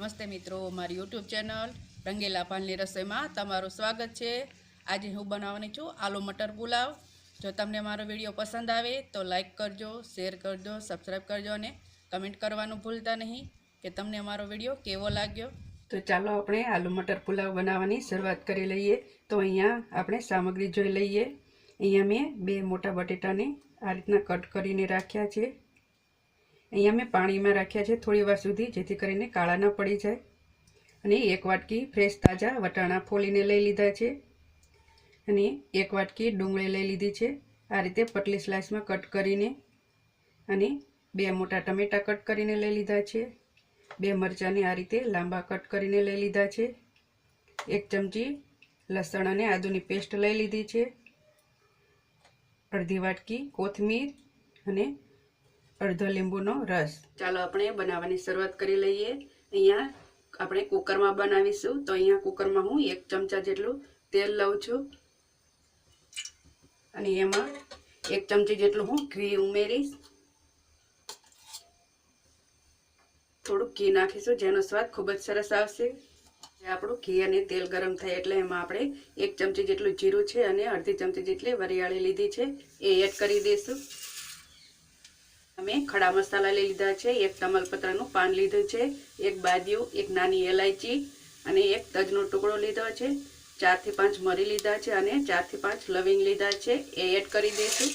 નમસ્તે મિત્રો, મારી યુટ્યુબ ચેનલ રંગેલા પાનની રસોઈમાં તમારું સ્વાગત છે. આજે હું બનાવવાની છું આલુ મટર પુલાવ. જો તમને મારો વીડિયો પસંદ આવે તો લાઈક કરજો શેર કરજો સબસ્ક્રાઈબ કરજો અને કમેન્ટ કરવાનું ભૂલતા નહીં કે તમને મારો વીડિયો કેવો લાગ્યો. તો ચાલો આપણે આલુ મટર પુલાવ બનાવવાની શરૂઆત કરી લઈએ. તો અહીંયા આપણે સામગ્રી જોઈ લઈએ. અહીંયા મેં બે મોટા બટેટાને આ રીતના કટ કરીને રાખ્યા છે. અહીંયા મેં પાણીમાં રાખ્યા છે થોડી વાર સુધી, જેથી કરીને કાળા ન પડી જાય. અને એક વાટકી ફ્રેશ તાજા વટાણા ફોલીને લઈ લીધા છે. અને એક વાટકી ડુંગળી લઈ લીધી છે. આ રીતે પતલી સ્લાઇસમાં કટ કરીને અને બે મોટા ટમેટા કટ કરીને લઈ લીધા છે. બે મરચાંને આ રીતે લાંબા કટ કરીને લઈ લીધા છે. એક ચમચી લસણ અને આદુની પેસ્ટ લઈ લીધી છે. અડધી વાટકી કોથમીર અને અડધો લીંબુનો રસ. ચાલો આપણે બનાવવાની શરૂઆત કરી લઈએ. અહીંયા આપણે કુકરમાં બનાવીશું. તો અહીંયા કુકરમાં હું એક ચમચા જેટલું તેલ લઉં છું. અને એમાં એક ચમચી જેટલું હું ઘી ઉમેરીશ. થોડુંક ઘી નાખીશું, જેનો સ્વાદ ખૂબ જ સરસ આવશે. આપણું ઘી અને તેલ ગરમ થાય એટલે એમાં આપણે એક ચમચી જેટલું જીરું છે અને અડધી ચમચી જેટલી વરિયાળી લીધી છે. એ એડ કરી દઈશું. અમે ખડા મસાલા લઈ લીધા છે, એક તમાલપત્રનું પાન લીધું છે, એક બાદિયું, એક નાની એલાયચી અને એક તજનો ટુકડો લીધો છે. ચારથી પાંચ મરી લીધા છે અને ચારથી પાંચ લવિંગ લીધા છે. એ એડ કરી દઈશું.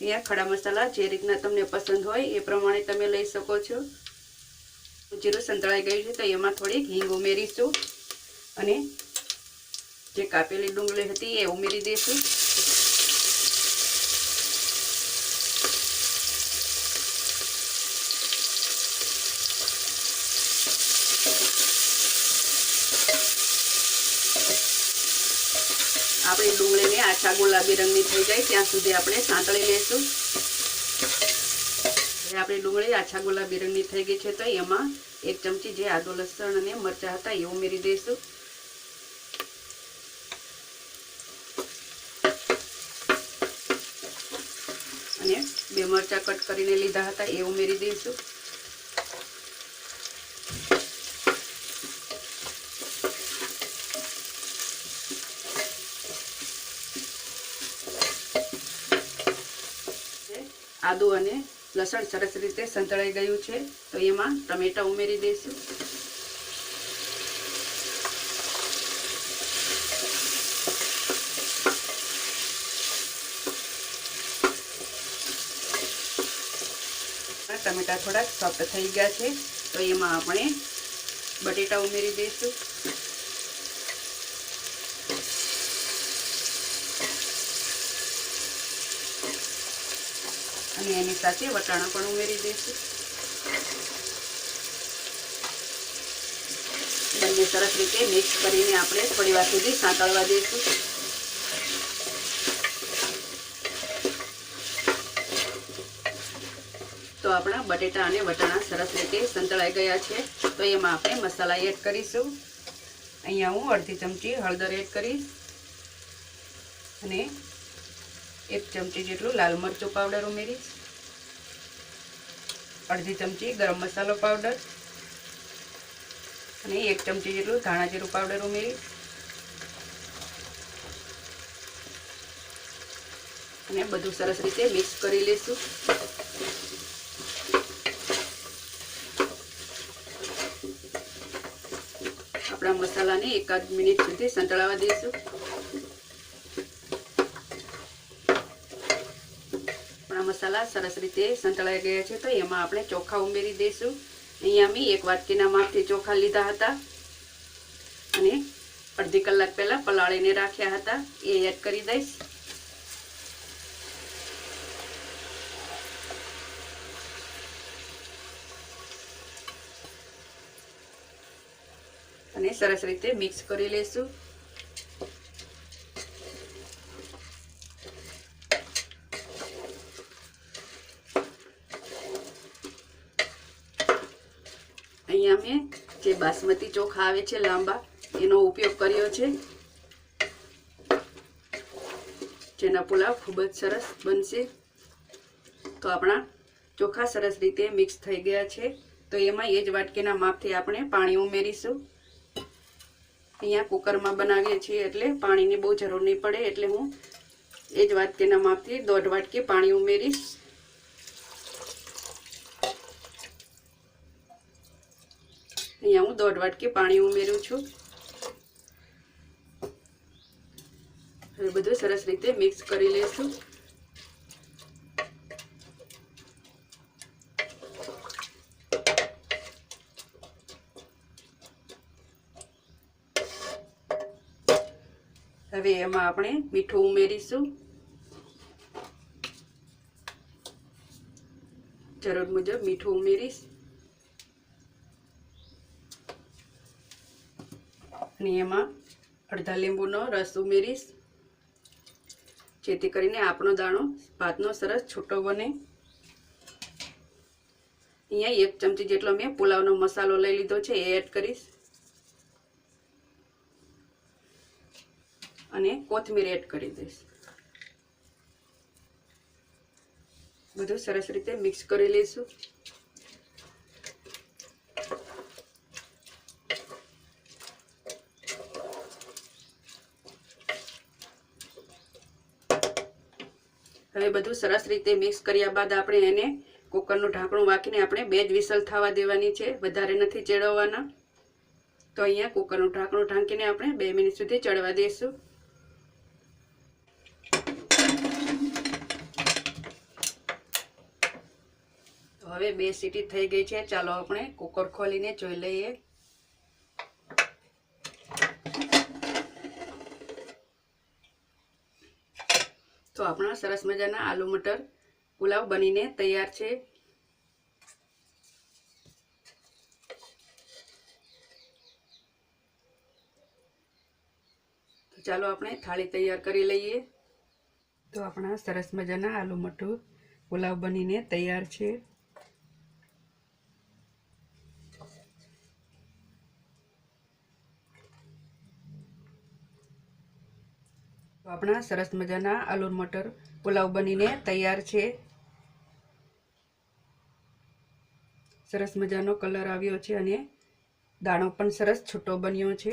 અહીંયા ખડા મસાલા જે રીતના તમને પસંદ હોય એ પ્રમાણે તમે લઈ શકો છો. જીરું સંતળાઈ ગયું છે તો એમાં થોડીક હિંગ ઉમેરીશું અને જે કાપેલી ડુંગળી હતી એ ઉમેરી દઈશું. આપણી ડુંગળીને આછા ગુલાબી રંગની થઈ જાય, ત્યાં સુધી આપણે સાંતળી લઈશું હવે આપણી ડુંગળી આછા ગુલાબી રંગની થઈ ગઈ છે, તો એમાં એક ચમચી જે આદુ, લસણ અને મરચાં હતા એ ઉમેરી દઈશું. અને બે મરચાં કટ કરીને લીધા હતા, એ ઉમેરી દઈશું. આદુ અને લસણ સરસ રીતે સંતળાઈ ગયું છે. તો એમાં ટમેટા ઉમેરી દઈશું. ટમેટા થોડાક સોફ્ટ થઈ ગયા છે. તો એમાં આપણે બટેટા ઉમેરી દઈશું. અને એની સાથે વટાણા પણ ઉમેરી દઈશું. બંને સરસ રીતે મિક્સ કરીને આપણે થોડી વાર સુધી સાંતળવા દઈશું. તો આપણા બટેટા અને વટાણા સરસ રીતે સંતળાઈ ગયા છે. તો એમાં આપણે મસાલા એડ કરીશું. અહીંયા હું અડધી ચમચી હળદર એડ કરીશ. અને એક ચમચી જેટલું લાલ મરચું પાવડર ઉમેરીશ. અડધી ચમચી ગરમ મસાલો પાવડર અને એક ચમચી જેટલું ધાણા જીરું પાવડર ઉમેરી અને બધું સરસ રીતે મિક્સ કરી લઈશું આપણા મસાલાને એકાદ મિનિટ સુધી સંતળાવા દઈશું મસાલા સરસ રીતે સંતળાઈ ગયા છે તો એમાં આપણે ચોખા ઉમેરી દઈશું. અહીંયા મેં એક વાટકીના માપથી ચોખા લીધા હતા. અને અડધી કલાક પહેલાં પલાળીને રાખ્યા હતા. એ એડ કરી દઈશ. અને સરસ રીતે મિક્સ કરી લઈશું અહીંયા મેં જે બાસમતી ચોખા આવે છે લાંબા, એનો ઉપયોગ કર્યો છે. જેના પુલાવ ખૂબ જ સરસ બનશે. તો આપણા ચોખા સરસ રીતે મિક્સ થઈ ગયા છે. તો એમાં એ જ વાટકીના માપથી આપણે પાણી ઉમેરીશું. અહીંયા કુકરમાં બનાવીએ છીએ એટલે પાણીની બહુ જરૂર નહીં પડે. એટલે હું એ જ વાટકીના માપથી દોઢ વાટકી પાણી ઉમેરીશ. અહીંયા હું દોઢ વાટકી પાણી ઉમેરું છું. હવે બધું સરસ રીતે મિક્સ કરી લઈશું. હવે એમાં આપણે મીઠું ઉમેરીશું. જરૂર મુજબ મીઠું ઉમેરીશ. અને એમાં અડધા લીંબુનો રસ ઉમેરીશ. જેથી કરીને આપણો દાણો ભાતનો સરસ છૂટો બને. અહીંયા એક ચમચી જેટલો મેં પુલાવનો મસાલો લઈ લીધો છે, એ એડ કરીશ. અને કોથમીર એડ કરી દઈશ. બધું સરસ રીતે મિક્સ કરી લઈશું. હવે બધું સરસ રીતે મિક્સ કર્યા બાદ આપણે એને કુકરનું ઢાંકણું વાંકીને આપણે બે જ વિસલ થવા દેવાની છે. વધારે નથી ચડવવાના તો અહીંયા કુકરનું ઢાંકણું ઢાંકીને આપણે બે મિનિટ સુધી ચડવા દઈશું હવે બે સીટી થઈ ગઈ છે. ચાલો આપણે કુકર ખોલીને જોઈ લઈએ. તો આપણા સરસ મજાના આલુ મટર પુલાવ બનીને તૈયાર છે. તો ચાલો આપણે થાળી તૈયાર કરી લઈએ. તો આપણા સરસ મજાના આલુ મટર પુલાવ બનીને તૈયાર છે. આપણા સરસ મજાના આલુ મટર પુલાવ બનીને તૈયાર છે. સરસ મજાનો કલર આવ્યો છે અને દાણો પણ સરસ છૂટો બન્યો છે.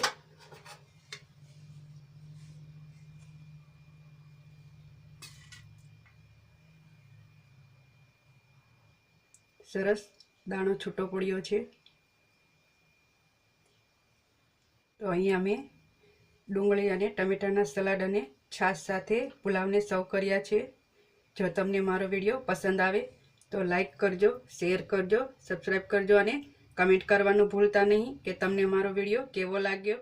સરસ દાણો છૂટો પડ્યો છે. તો અહીંયા મેં ડુંગળી અને ટમેટાના સલાડ અને છાશ સાથે પુલાવને સર્વ કર્યા છે. જો તમને મારો વીડિયો પસંદ આવે, તો લાઈક કરજો, શેર કરજો સબસ્ક્રાઈબ કરજો અને કમેન્ટ કરવાનું ભૂલતા નહીં કે તમને મારો વીડિયો કેવો લાગ્યો.